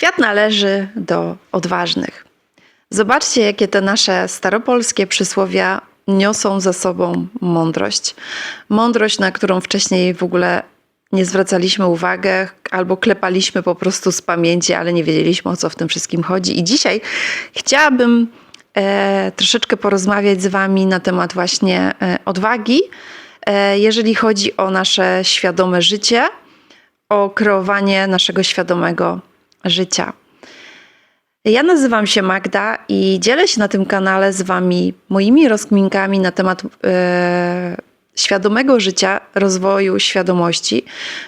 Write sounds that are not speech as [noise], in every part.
Świat należy do odważnych. Zobaczcie, jakie te nasze staropolskie przysłowia niosą za sobą mądrość. Mądrość, na którą wcześniej w ogóle nie zwracaliśmy uwagi albo klepaliśmy po prostu z pamięci, ale nie wiedzieliśmy o co w tym wszystkim chodzi. I dzisiaj chciałabym e, troszeczkę porozmawiać z Wami na temat właśnie e, odwagi, e, jeżeli chodzi o nasze świadome życie, o kreowanie naszego świadomego życia. Ja nazywam się Magda i dzielę się na tym kanale z Wami moimi rozkminkami na temat e, świadomego życia, rozwoju świadomości,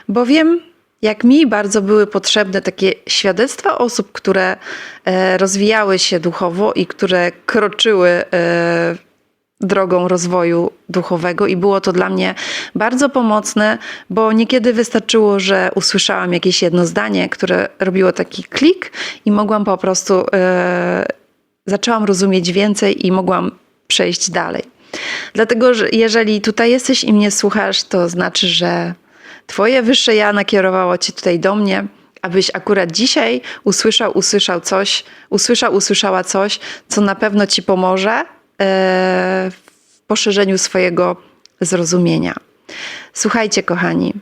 bo wiem, jak mi bardzo były potrzebne takie świadectwa osób, które e, rozwijały się duchowo i które kroczyły e, drogą rozwoju duchowego i było to dla mnie bardzo pomocne, bo niekiedy wystarczyło, że usłyszałam jakieś jedno zdanie, które robiło taki klik i mogłam po prostu e, zaczęłam rozumieć więcej i mogłam przejść dalej. Dlatego, że jeżeli tutaj jesteś i mnie słuchasz, to znaczy, że Twoje wyższe ja nakierowało Cię tutaj do mnie, abyś akurat dzisiaj usłyszał, usłyszał coś, usłyszał, usłyszała coś, co na pewno Ci pomoże w poszerzeniu swojego zrozumienia. Słuchajcie, kochani,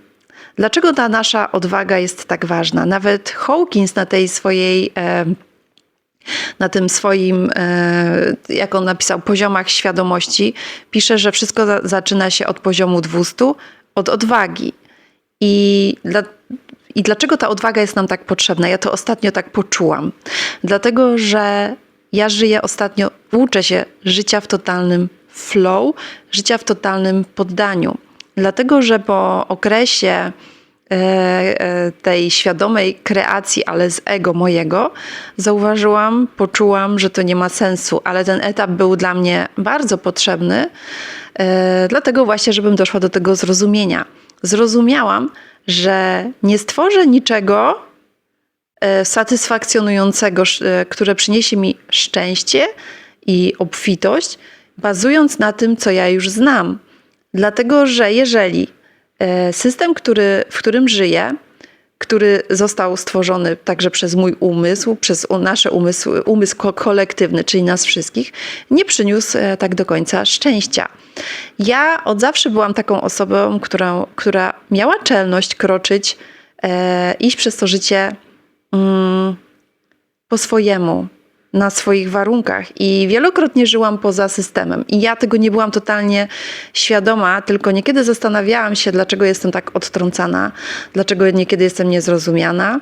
dlaczego ta nasza odwaga jest tak ważna? Nawet Hawkins na tej swojej e, na tym swoim, e, jak on napisał, poziomach świadomości, pisze, że wszystko za- zaczyna się od poziomu 200, od odwagi. I, dla, I dlaczego ta odwaga jest nam tak potrzebna? Ja to ostatnio tak poczułam. Dlatego, że ja żyję ostatnio, uczę się życia w totalnym flow, życia w totalnym poddaniu. Dlatego, że po okresie e, e, tej świadomej kreacji, ale z ego mojego, zauważyłam, poczułam, że to nie ma sensu, ale ten etap był dla mnie bardzo potrzebny, e, dlatego właśnie, żebym doszła do tego zrozumienia. Zrozumiałam, że nie stworzę niczego satysfakcjonującego, sz- e, które przyniesie mi szczęście i obfitość, bazując na tym, co ja już znam. Dlatego, że jeżeli e, system, który, w którym żyję, który został stworzony także przez mój umysł, przez nasze umysły, umysł ko- kolektywny, czyli nas wszystkich, nie przyniósł e, tak do końca szczęścia. Ja od zawsze byłam taką osobą, która, która miała czelność kroczyć, e, iść przez to życie mm, po swojemu, na swoich warunkach i wielokrotnie żyłam poza systemem. I ja tego nie byłam totalnie świadoma, tylko niekiedy zastanawiałam się, dlaczego jestem tak odtrącana, dlaczego niekiedy jestem niezrozumiana.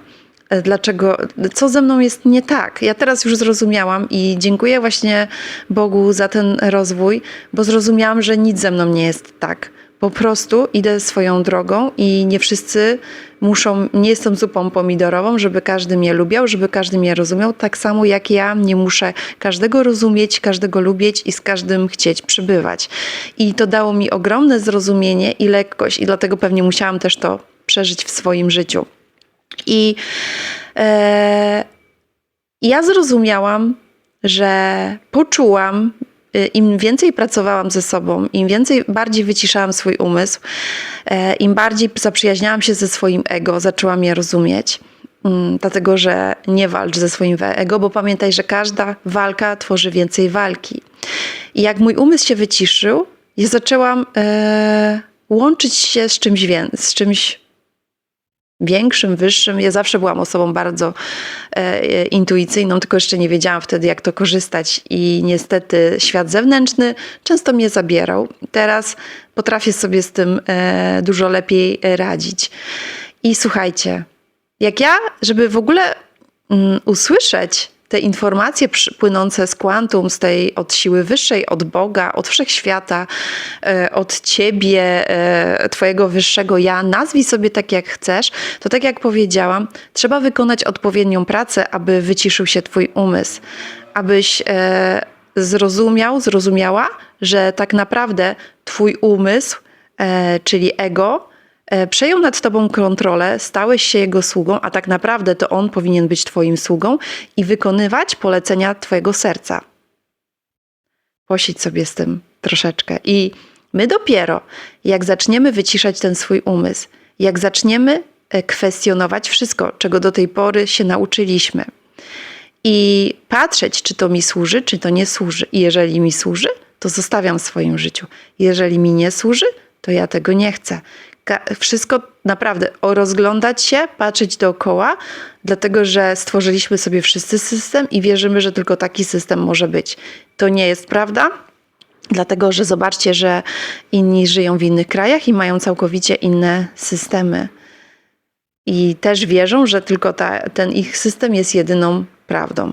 e, Dlaczego, co ze mną jest nie tak? Ja teraz już zrozumiałam i dziękuję właśnie Bogu za ten rozwój, bo zrozumiałam, że nic ze mną nie jest tak. Po prostu idę swoją drogą i nie wszyscy muszą, nie jestem zupą pomidorową, żeby każdy mnie lubiał, żeby każdy mnie rozumiał, tak samo jak ja nie muszę każdego rozumieć, każdego lubić i z każdym chcieć przybywać. I to dało mi ogromne zrozumienie i lekkość i dlatego pewnie musiałam też to przeżyć w swoim życiu. I e, ja zrozumiałam, że poczułam, im więcej pracowałam ze sobą, im więcej bardziej wyciszałam swój umysł, e, im bardziej zaprzyjaźniałam się ze swoim ego, zaczęłam je rozumieć. Mm, Dlatego, że nie walcz ze swoim ego, bo pamiętaj, że każda walka tworzy więcej walki. I jak mój umysł się wyciszył, ja zaczęłam e, łączyć się z czymś więcej, z czymś większym, wyższym. Ja zawsze byłam osobą bardzo e, intuicyjną, tylko jeszcze nie wiedziałam wtedy, jak to korzystać. I niestety świat zewnętrzny często mnie zabierał. Teraz potrafię sobie z tym e, dużo lepiej e, radzić. I słuchajcie, jak ja, żeby w ogóle mm, usłyszeć te informacje płynące z kwantum, z tej od siły wyższej, od Boga, od wszechświata, e, od ciebie, e, twojego wyższego ja, nazwij sobie tak jak chcesz, to tak jak powiedziałam, trzeba wykonać odpowiednią pracę, aby wyciszył się twój umysł, abyś e, zrozumiał, zrozumiała, że tak naprawdę twój umysł, czyli ego, przejął nad tobą kontrolę, stałeś się jego sługą, a tak naprawdę to on powinien być twoim sługą i wykonywać polecenia twojego serca. Posiedź sobie z tym troszeczkę. I my dopiero, jak zaczniemy wyciszać ten swój umysł, jak zaczniemy e, kwestionować wszystko, czego do tej pory się nauczyliśmy. I patrzeć, czy to mi służy, czy to nie służy. I jeżeli mi służy, to zostawiam w swoim życiu. Jeżeli mi nie służy, to ja tego nie chcę. Wszystko naprawdę o rozglądać się, patrzeć dookoła, dlatego że stworzyliśmy sobie wszyscy system i wierzymy, że tylko taki system może być. To nie jest prawda. Dlatego, że zobaczcie, że inni żyją w innych krajach i mają całkowicie inne systemy. I też wierzą, że tylko ta, ten ich system jest jedyną prawdą.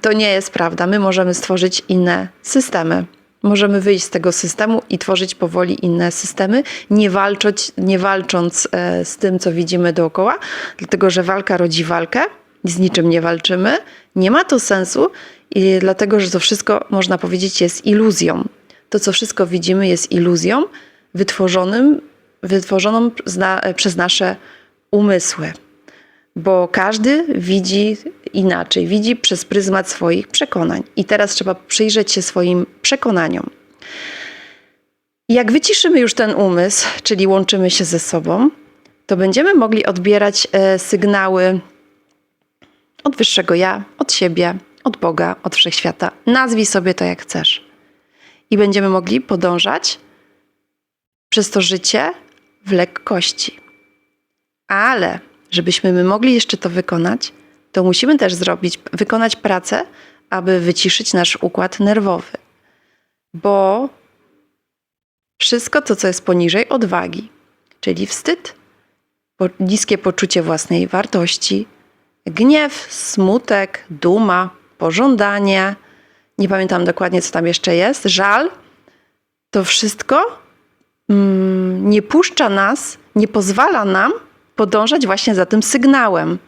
To nie jest prawda. My możemy stworzyć inne systemy. Możemy wyjść z tego systemu i tworzyć powoli inne systemy, nie, walczyć, nie walcząc e, z tym, co widzimy dookoła, dlatego że walka rodzi walkę, z niczym nie walczymy. Nie ma to sensu, i dlatego że to wszystko, można powiedzieć, jest iluzją. To, co wszystko widzimy, jest iluzją wytworzonym, wytworzoną przez nasze umysły bo każdy widzi inaczej, widzi przez pryzmat swoich przekonań. I teraz trzeba przyjrzeć się swoim przekonaniom. Jak wyciszymy już ten umysł, czyli łączymy się ze sobą, to będziemy mogli odbierać e, sygnały od wyższego ja, od siebie, od Boga, od wszechświata. Nazwij sobie to jak chcesz. I będziemy mogli podążać przez to życie w lekkości. Ale żebyśmy my mogli jeszcze to wykonać, to musimy też zrobić, wykonać pracę, aby wyciszyć nasz układ nerwowy. Bo wszystko to, co jest poniżej odwagi, czyli wstyd, niskie poczucie własnej wartości, gniew, smutek, duma, pożądanie, nie pamiętam dokładnie, co tam jeszcze jest, żal, to wszystko mm, nie puszcza nas, nie pozwala nam podążać właśnie za tym sygnałem.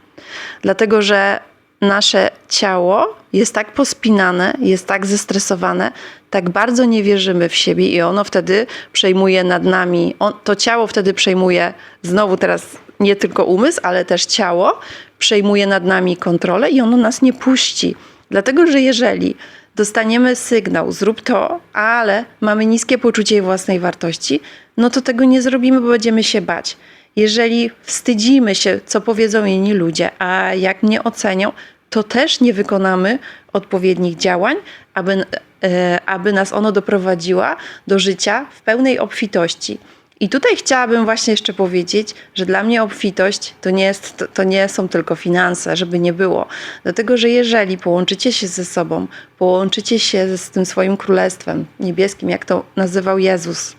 Dlatego, że nasze ciało jest tak pospinane, jest tak zestresowane, tak bardzo nie wierzymy w siebie i ono wtedy przejmuje nad nami, on, to ciało wtedy przejmuje, znowu teraz nie tylko umysł, ale też ciało, przejmuje nad nami kontrolę i ono nas nie puści. Dlatego, że jeżeli dostaniemy sygnał, zrób to, ale mamy niskie poczucie własnej wartości, no to tego nie zrobimy, bo będziemy się bać. Jeżeli wstydzimy się, co powiedzą inni ludzie, a jak mnie ocenią, to też nie wykonamy odpowiednich działań, aby, e, aby nas ono doprowadziła do życia w pełnej obfitości. I tutaj chciałabym właśnie jeszcze powiedzieć, że dla mnie obfitość to nie, jest, to nie są tylko finanse, żeby nie było. Dlatego, że jeżeli połączycie się ze sobą, połączycie się z tym swoim królestwem niebieskim, jak to nazywał Jezus,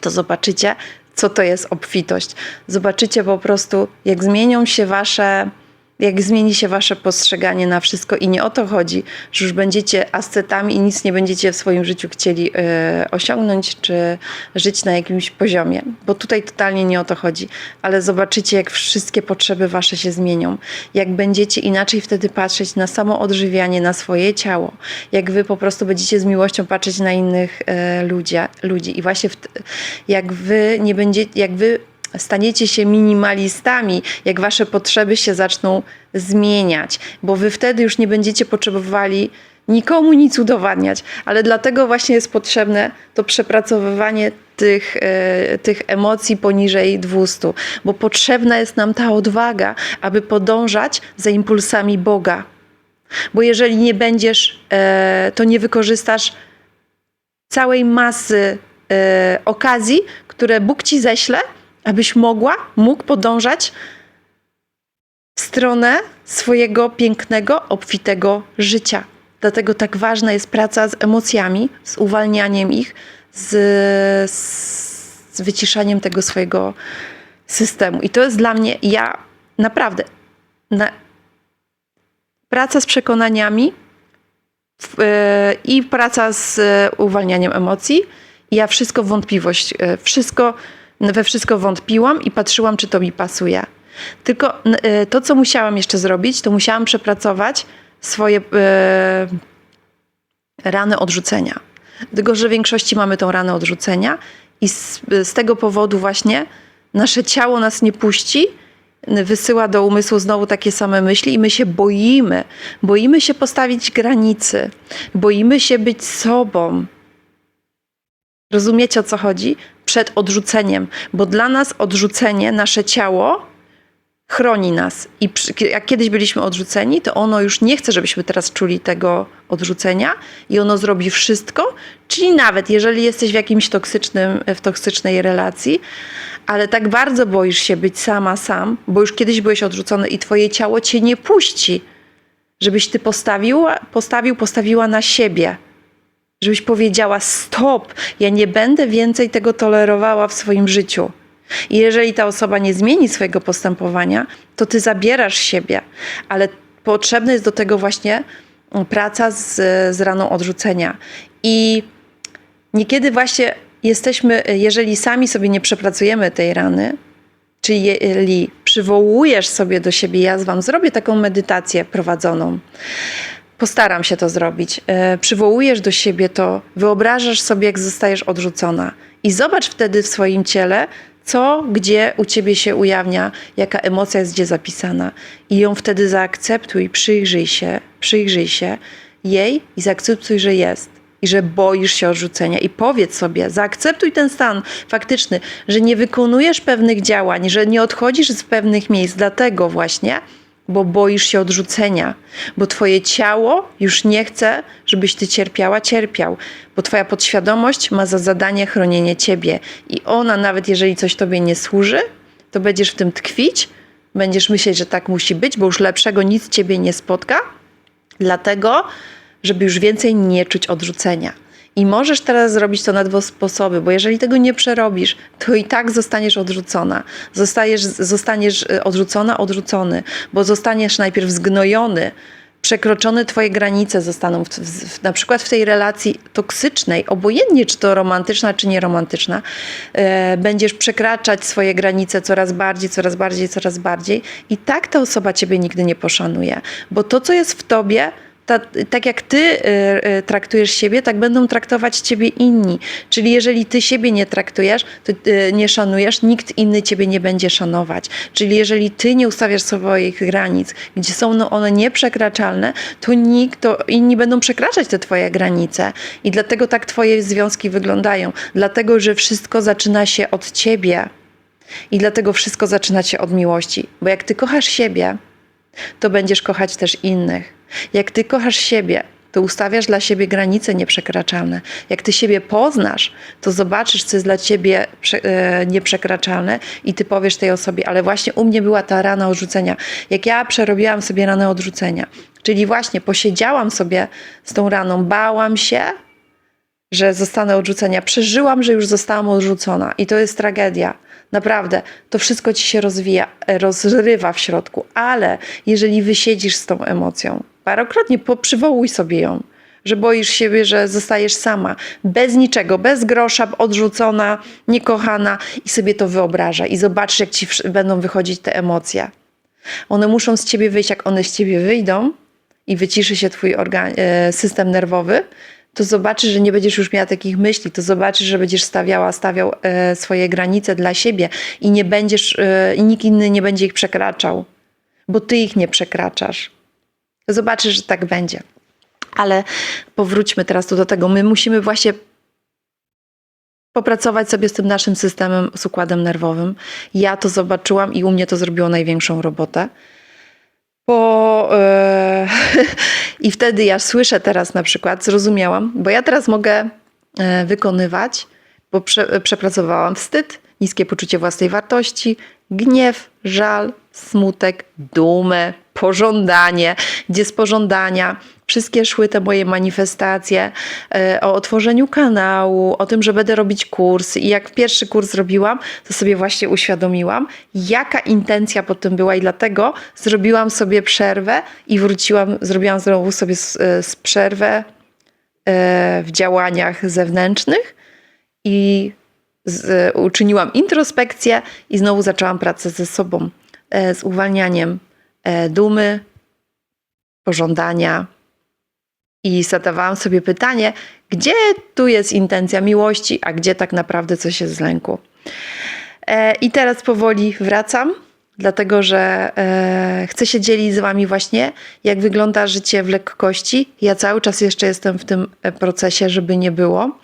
to zobaczycie, co to jest obfitość. Zobaczycie po prostu, jak zmienią się wasze jak zmieni się wasze postrzeganie na wszystko i nie o to chodzi, że już będziecie ascetami i nic nie będziecie w swoim życiu chcieli y, osiągnąć czy żyć na jakimś poziomie, bo tutaj totalnie nie o to chodzi, ale zobaczycie jak wszystkie potrzeby wasze się zmienią, jak będziecie inaczej wtedy patrzeć na samo odżywianie, na swoje ciało, jak wy po prostu będziecie z miłością patrzeć na innych y, ludzi, i właśnie jak wy nie będziecie, jak wy staniecie się minimalistami, jak wasze potrzeby się zaczną zmieniać, bo wy wtedy już nie będziecie potrzebowali nikomu nic udowadniać, ale dlatego właśnie jest potrzebne to przepracowywanie tych, e, tych emocji poniżej 200, bo potrzebna jest nam ta odwaga, aby podążać za impulsami Boga. Bo jeżeli nie będziesz, e, to nie wykorzystasz całej masy e, okazji, które Bóg ci ześle, abyś mogła, mógł podążać w stronę swojego pięknego, obfitego życia. Dlatego tak ważna jest praca z emocjami, z uwalnianiem ich, z, z wyciszaniem tego swojego systemu. I to jest dla mnie, ja naprawdę, na, praca z przekonaniami yy, i praca z uwalnianiem emocji. Ja wszystko wątpliwość, yy, wszystko we wszystko wątpiłam i patrzyłam, czy to mi pasuje. Tylko y, to, co musiałam jeszcze zrobić, to musiałam przepracować swoje e, rany odrzucenia. Dlatego, że w większości mamy tą ranę odrzucenia i z, z tego powodu właśnie nasze ciało nas nie puści, wysyła do umysłu znowu takie same myśli i my się boimy. Boimy się postawić granicy, boimy się być sobą. Rozumiecie o co chodzi? Przed odrzuceniem, bo dla nas odrzucenie, nasze ciało chroni nas. I przy, jak kiedyś byliśmy odrzuceni, to ono już nie chce, żebyśmy teraz czuli tego odrzucenia i ono zrobi wszystko, czyli nawet jeżeli jesteś w jakimś toksycznym, w toksycznej relacji, ale tak bardzo boisz się być sama, sam, bo już kiedyś byłeś odrzucony i twoje ciało cię nie puści, żebyś ty postawił, postawił, postawiła na siebie. Żebyś powiedziała: Stop, ja nie będę więcej tego tolerowała w swoim życiu. I jeżeli ta osoba nie zmieni swojego postępowania, to ty zabierasz siebie, ale potrzebna jest do tego właśnie praca z, z raną odrzucenia. I niekiedy właśnie jesteśmy, jeżeli sami sobie nie przepracujemy tej rany, czyli przywołujesz sobie do siebie, ja z wam zrobię taką medytację prowadzoną. Postaram się to zrobić. E, Przywołujesz do siebie to, wyobrażasz sobie, jak zostajesz odrzucona. I zobacz wtedy w swoim ciele, co, gdzie u ciebie się ujawnia, jaka emocja jest gdzie zapisana. I ją wtedy zaakceptuj, przyjrzyj się, przyjrzyj się jej i zaakceptuj, że jest. I że boisz się odrzucenia. I powiedz sobie, zaakceptuj ten stan faktyczny, że nie wykonujesz pewnych działań, że nie odchodzisz z pewnych miejsc, dlatego właśnie, bo boisz się odrzucenia, bo twoje ciało już nie chce, żebyś ty cierpiała, cierpiał, bo twoja podświadomość ma za zadanie chronienie ciebie i ona, nawet jeżeli coś tobie nie służy, to będziesz w tym tkwić, będziesz myśleć, że tak musi być, bo już lepszego nic ciebie nie spotka, dlatego, żeby już więcej nie czuć odrzucenia. I możesz teraz zrobić to na dwa sposoby, bo jeżeli tego nie przerobisz, to i tak zostaniesz odrzucona. Zostajesz, zostaniesz y, odrzucona, odrzucony, bo zostaniesz najpierw zgnojony, przekroczone twoje granice zostaną w, w, na przykład w tej relacji toksycznej, obojętnie czy to romantyczna, czy nieromantyczna, e, będziesz przekraczać swoje granice coraz bardziej, coraz bardziej, coraz bardziej i tak ta osoba ciebie nigdy nie poszanuje, bo to, co jest w tobie, ta, tak jak ty y, y, traktujesz siebie, tak będą traktować ciebie inni. Czyli jeżeli ty siebie nie traktujesz, to y, nie szanujesz, nikt inny ciebie nie będzie szanować. Czyli jeżeli ty nie ustawiasz swoich granic, gdzie są no one nieprzekraczalne, to nikt, to inni będą przekraczać te twoje granice. I dlatego tak twoje związki wyglądają. Dlatego, że wszystko zaczyna się od ciebie. I dlatego wszystko zaczyna się od miłości. Bo jak ty kochasz siebie, to będziesz kochać też innych. Jak ty kochasz siebie, to ustawiasz dla siebie granice nieprzekraczalne. Jak ty siebie poznasz, to zobaczysz, co jest dla ciebie e, nieprzekraczalne i ty powiesz tej osobie, ale właśnie u mnie była ta rana odrzucenia. Jak ja przerobiłam sobie ranę odrzucenia, czyli właśnie posiedziałam sobie z tą raną, bałam się, że zostanę odrzucenia. Przeżyłam, że już zostałam odrzucona i to jest tragedia. Naprawdę, to wszystko ci się rozwija, rozrywa w środku, ale jeżeli wysiedzisz z tą emocją, parokrotnie przywołuj sobie ją, że boisz siebie, że zostajesz sama, bez niczego, bez grosza, odrzucona, niekochana i sobie to wyobraża i zobaczysz, jak ci będą wychodzić te emocje. One muszą z ciebie wyjść, jak one z ciebie wyjdą i wyciszy się twój system nerwowy, to zobaczysz, że nie będziesz już miała takich myśli, to zobaczysz, że będziesz stawiała, stawiał e, swoje granice dla siebie i nie będziesz, e, i nikt inny nie będzie ich przekraczał, bo ty ich nie przekraczasz. Zobaczysz, że tak będzie. Ale powróćmy teraz tu do tego. My musimy właśnie popracować sobie z tym naszym systemem, z układem nerwowym. Ja to zobaczyłam i u mnie to zrobiło największą robotę. Bo e, [laughs] i wtedy ja słyszę teraz na przykład, zrozumiałam, bo ja teraz mogę e, wykonywać, bo prze, przepracowałam wstyd, niskie poczucie własnej wartości, gniew, żal, smutek, dumę, pożądanie, gdzie z pożądania wszystkie szły te moje manifestacje e, o otworzeniu kanału, o tym, że będę robić kurs. I jak pierwszy kurs zrobiłam, to sobie właśnie uświadomiłam, jaka intencja pod tym była, i dlatego zrobiłam sobie przerwę i wróciłam, zrobiłam znowu sobie z, e, z przerwę e, w działaniach zewnętrznych i z, uczyniłam introspekcję i znowu zaczęłam pracę ze sobą, z uwalnianiem dumy, pożądania, i zadawałam sobie pytanie, gdzie tu jest intencja miłości, a gdzie tak naprawdę coś jest z lęku. E, I teraz powoli wracam dlatego że e, chcę się dzielić z Wami właśnie, jak wygląda życie w lekkości. Ja cały czas jeszcze jestem w tym e, procesie, żeby nie było,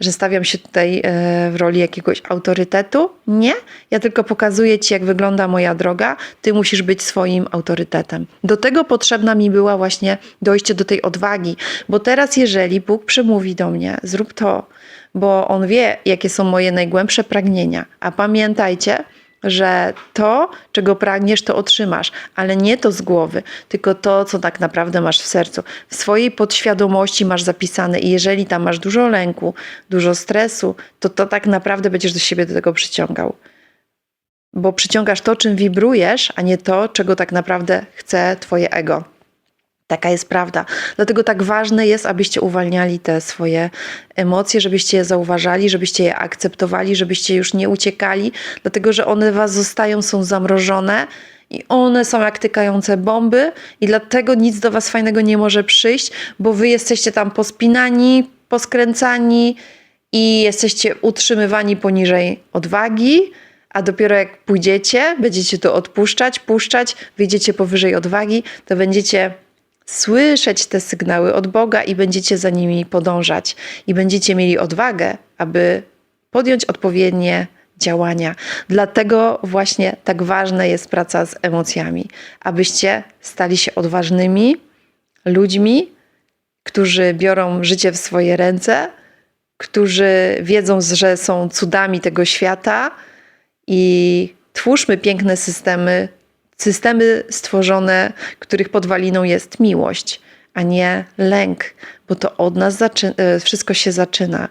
że stawiam się tutaj e, w roli jakiegoś autorytetu. Nie, ja tylko pokazuję Ci, jak wygląda moja droga. Ty musisz być swoim autorytetem. Do tego potrzebna mi była właśnie dojście do tej odwagi, bo teraz, jeżeli Bóg przemówi do mnie, zrób to, bo On wie, jakie są moje najgłębsze pragnienia. A pamiętajcie, że to, czego pragniesz, to otrzymasz, ale nie to z głowy, tylko to, co tak naprawdę masz w sercu. W swojej podświadomości masz zapisane i jeżeli tam masz dużo lęku, dużo stresu, to to tak naprawdę będziesz do siebie do tego przyciągał. Bo przyciągasz to, czym wibrujesz, a nie to, czego tak naprawdę chce Twoje ego. Taka jest prawda. Dlatego tak ważne jest, abyście uwalniali te swoje emocje, żebyście je zauważali, żebyście je akceptowali, żebyście już nie uciekali, dlatego że one was zostają, są zamrożone i one są jak tykające bomby i dlatego nic do was fajnego nie może przyjść, bo wy jesteście tam pospinani, poskręcani i jesteście utrzymywani poniżej odwagi, a dopiero jak pójdziecie, będziecie to odpuszczać, puszczać, wyjdziecie powyżej odwagi, to będziecie słyszeć te sygnały od Boga i będziecie za nimi podążać. I będziecie mieli odwagę, aby podjąć odpowiednie działania. Dlatego właśnie tak ważna jest praca z emocjami, abyście stali się odważnymi ludźmi, którzy biorą życie w swoje ręce, którzy wiedzą, że są cudami tego świata i twórzmy piękne systemy systemy stworzone, których podwaliną jest miłość, a nie lęk, bo to od nas zaczy- wszystko się zaczyna.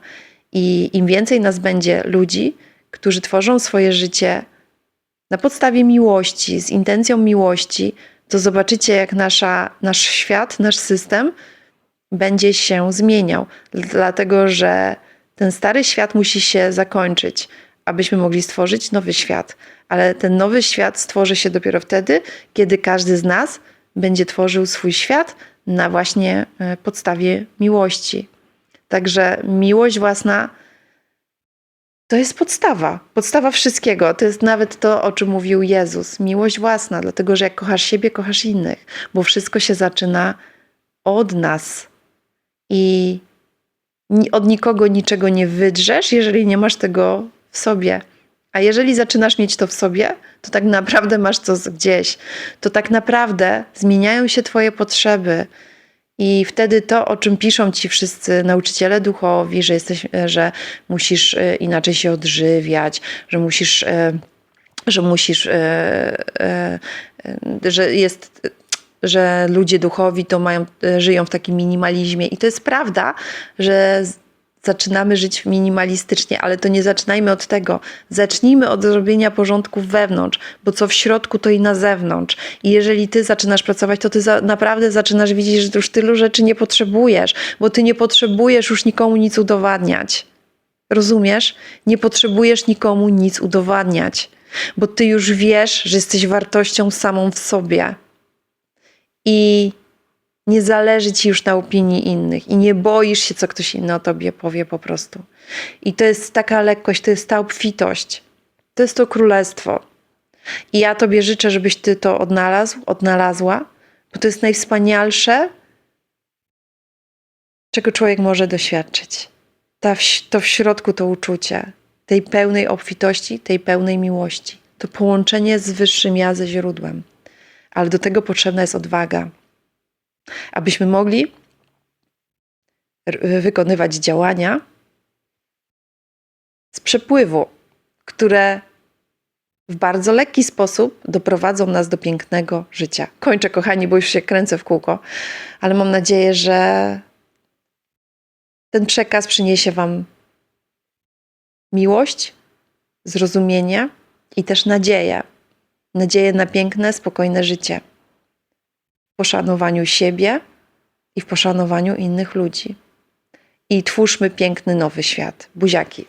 I im więcej nas będzie ludzi, którzy tworzą swoje życie na podstawie miłości, z intencją miłości, to zobaczycie, jak nasza, nasz świat, nasz system będzie się zmieniał. Dlatego, że ten stary świat musi się zakończyć, abyśmy mogli stworzyć nowy świat ale ten nowy świat stworzy się dopiero wtedy, kiedy każdy z nas będzie tworzył swój świat na właśnie e, podstawie miłości. Także miłość własna to jest podstawa, podstawa wszystkiego. To jest nawet to, o czym mówił Jezus. Miłość własna, dlatego że jak kochasz siebie, kochasz innych, bo wszystko się zaczyna od nas. I od nikogo niczego nie wydrzesz, jeżeli nie masz tego w sobie. A jeżeli zaczynasz mieć to w sobie, to tak naprawdę masz to gdzieś. To tak naprawdę zmieniają się Twoje potrzeby. I wtedy to, o czym piszą ci wszyscy nauczyciele duchowi, że, jesteś, że musisz e, inaczej się odżywiać, że musisz, e, że musisz, e, że jest że ludzie duchowi to mają, żyją w takim minimalizmie. I to jest prawda, że zaczynamy żyć minimalistycznie, ale to nie zaczynajmy od tego. Zacznijmy od zrobienia porządków wewnątrz, bo co w środku, to i na zewnątrz. I jeżeli ty zaczynasz pracować, to ty za, naprawdę zaczynasz widzieć, że już tylu rzeczy nie potrzebujesz, bo ty nie potrzebujesz już nikomu nic udowadniać. Rozumiesz? Nie potrzebujesz nikomu nic udowadniać, bo ty już wiesz, że jesteś wartością samą w sobie. I nie zależy ci już na opinii innych i nie boisz się, co ktoś inny o tobie powie po prostu. I to jest taka lekkość, to jest ta obfitość. To jest to królestwo. I ja tobie życzę, żebyś ty to odnalazł, odnalazła, bo to jest najwspanialsze, czego człowiek może doświadczyć. Ta w, to w środku to uczucie tej pełnej obfitości, tej pełnej miłości. To połączenie z wyższym ja ze źródłem. Ale do tego potrzebna jest odwaga abyśmy mogli wykonywać działania z przepływu, które w bardzo lekki sposób doprowadzą nas do pięknego życia. Kończę, kochani, bo już się kręcę w kółko, ale mam nadzieję, że ten przekaz przyniesie Wam miłość, zrozumienie i też nadzieję. Nadzieję na piękne, spokojne życie poszanowaniu siebie i w poszanowaniu innych ludzi. I twórzmy piękny nowy świat. Buziaki.